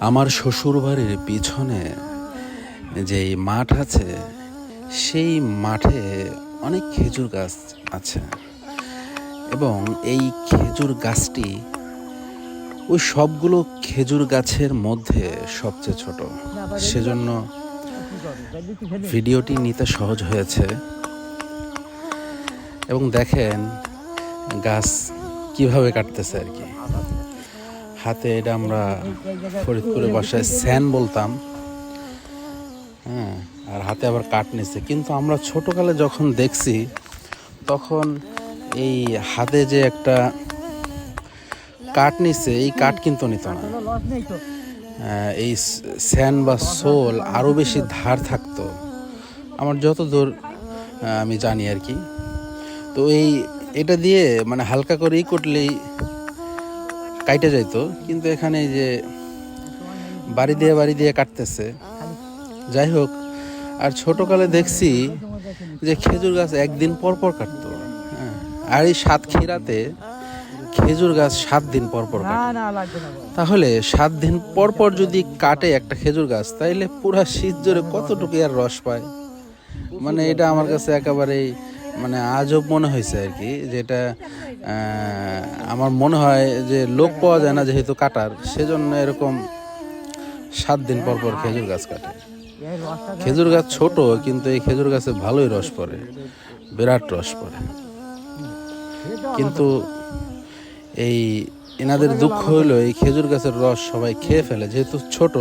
আমার শ্বশুরবাড়ির পিছনে যেই মাঠ আছে, সেই মাঠে অনেক খেজুর গাছ আছে। এবং এই খেজুর গাছটি ওই সবগুলো খেজুর গাছের মধ্যে সবচেয়ে ছোট। সেজন্য ভিডিওটি নিতে সহজ হয়েছে। এবং দেখেন গাছ কীভাবে কাটতেছে আর কি। হাতে এটা আমরা ফরিদপুরের বাসায় স্যান বলতাম। হ্যাঁ আর হাতে আবার কাঠ নিচ্ছে কিন্তু আমরা ছোটোকালে যখন দেখছি, তখন এই হাতে যে একটা কাঠ নিচ্ছে এই কাঠ কিন্তু নিত না। এই স্যান বা সোল আরও বেশি ধার থাকতো। আমার যত দূর আমি জানি আর কি। তো এই, এটা দিয়ে মানে হালকা করেই করলেই কাইটে যাইতো কিন্তু এখানে যে বাড়ি দিয়ে বাড়ি দিয়ে কাটতেছে। যাই হোক আর ছোটকালে দেখছি যে খেজুর গাছ একদিন পর পর কাটতো। হ্যাঁ আর এই সাতক্ষীরাতে খেজুর গাছ সাত দিন পর পর তাহলে সাত দিন পর পর যদি কাটে একটা খেজুর গাছ তাইলে পুরা শীত জোরে কতটুকু আর রস পায়? মানে এটা আমার কাছে একেবারেই মানে আজব মনে হয়েছে আর কি, যেটা আমার মনে হয় যে লোক পাওয়া যায় না যেহেতু কাটার, সেজন্য এরকম সাত দিন পর পর খেজুর গাছ কাটে। খেজুর গাছ ছোট, কিন্তু এই খেজুর গাছে ভালোই রস পড়ে, বিরাট রস পড়ে। কিন্তু এই এনাদের দুঃখ হলো এই খেজুর গাছের রস সবাই খেয়ে ফেলে, যেহেতু ছোট